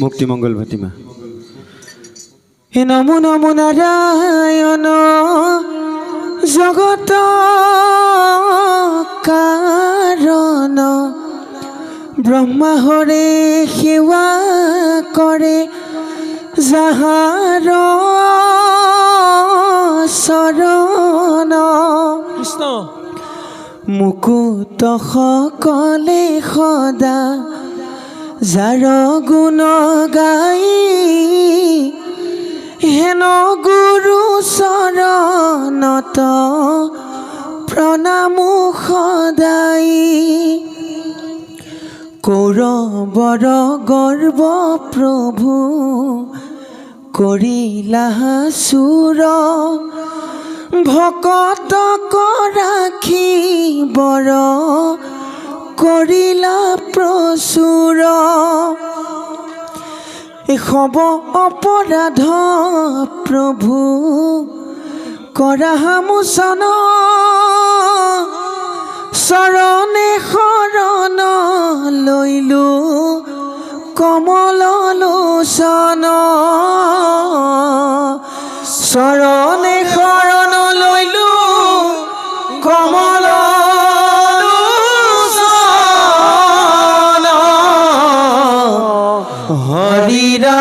মুক্তিমঙ্গল ভাটিমা হে নমো নমো নারায়ণ জগত কারণ। ব্ৰহ্মা হৰে সেৱা কৰে যাহাৰ চৰণ কৃষ্ণ। মুকুত সকলে সদা যাৰ গুণ গাই হেন গুৰু চৰণত প্ৰণামো সদায় কৌৰৱৰ গৰ্ব প্ৰভু কৰিলা চুৰ ভকতক ৰাখি বৰ করিলা প্ৰচুৰ হব অপৰাধ প্ৰভু করা মোচন চৰণে শরণ লৈলো কমল লোচন। চৰণে শরণ লইল কমল হরিরা